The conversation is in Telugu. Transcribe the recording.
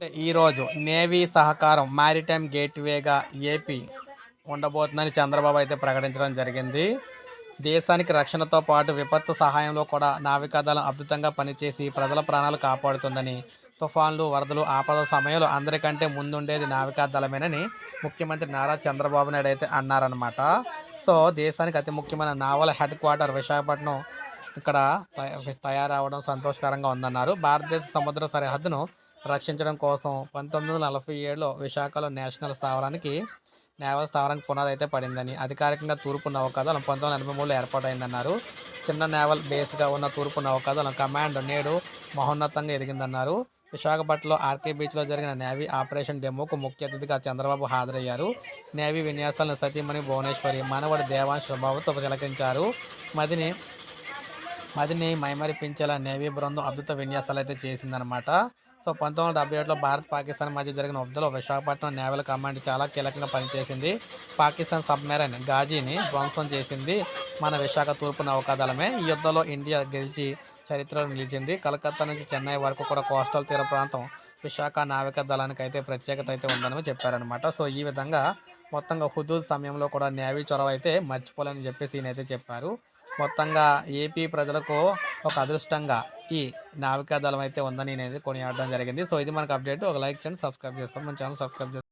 ఈరోజు నేవీ సహకారం మారిటైమ్ గేట్వేగా ఏపీ ఉండబోతుందని చంద్రబాబు అయితే ప్రకటించడం జరిగింది. దేశానికి రక్షణతో పాటు విపత్తు సహాయంలో కూడా నావికాదళం అద్భుతంగా పనిచేసి ప్రజల ప్రాణాలు కాపాడుతుందని తుఫాన్లు వరదలు ఆపద సమయంలో అందరికంటే ముందుండేది నావికాదళమేనని ముఖ్యమంత్రి నారా చంద్రబాబు నాయుడు అయితే అన్నారనమాట సో దేశానికి అతి ముఖ్యమైన నావల్ హెడ్ క్వార్టర్ విశాఖపట్నం ఇక్కడ తయ- తయారవడం సంతోషకరంగా ఉందన్నారు. భారతదేశ సముద్ర సరిహద్దును రక్షించడం కోసం పంతొమ్మిది వందల నలభై ఏడులో విశాఖలో నేషనల్ స్థావరానికి నేవల్ స్థావరానికి పునాది అయితే పడిందని అధికారికంగా తూర్పు నౌకాదళం పంతొమ్మిది వందల ఎనభై మూడులో ఏర్పాటైందన్నారు. చిన్న నేవల్ బేస్గా ఉన్న తూర్పు నౌకాదళం కమాండ్ నేడు మహోన్నతంగా ఎదిగిందన్నారు. విశాఖపట్నంలో ఆర్కే బీచ్లో జరిగిన నేవీ ఆపరేషన్ డెమోకు ముఖ్య అతిథిగా చంద్రబాబు హాజరయ్యారు. నేవీ విన్యాసాలను సతీమణి భువనేశ్వరి మనవడి దేవాంశ్ బాబుతో తిలకించారు. మదిని మదిని మైమరిపించేలా నేవీ బృందం అద్భుత విన్యాసాలు అయితే చేసిందనమాట సో పంతొమ్మిది వందల డెబ్బై ఏడులో భారత్ పాకిస్తాన్ మధ్య జరిగిన యుద్ధంలో విశాఖపట్నం నేవల్ కమాండ్ చాలా కీలకంగా పనిచేసింది. పాకిస్తాన్ సబ్మెరైన్ గాజీని ధ్వంసం చేసింది మన విశాఖ తూర్పు నౌకాదళమే. ఈ యుద్ధంలో ఇండియా గెలిచి చరిత్రలో నిలిచింది. కలకత్తా నుంచి చెన్నై వరకు కూడా కోస్టల్ తీర ప్రాంతం విశాఖ నావిక దళానికి అయితే ప్రత్యేకత అయితే ఉందని చెప్పారనమాట సో ఈ విధంగా మొత్తంగా హుదూద్ సమయంలో కూడా నేవీ చొరవ అయితే మర్చిపోలేని చెప్పేసి ఈయనైతే చెప్పారు. మొత్తంగా ఏపీ ప్రజలకు ఒక అదృష్టంగా ఈ నావికా దళం అయితే ఉందని నేను కొనియాడడం జరిగింది. సో ఇది మనకు అప్డేట్. ఒక లైక్ చేయండి సబ్స్క్రైబ్ చేసుకోండి. మన ఛానల్ సబ్స్క్రైబ్ చేసుకోండి.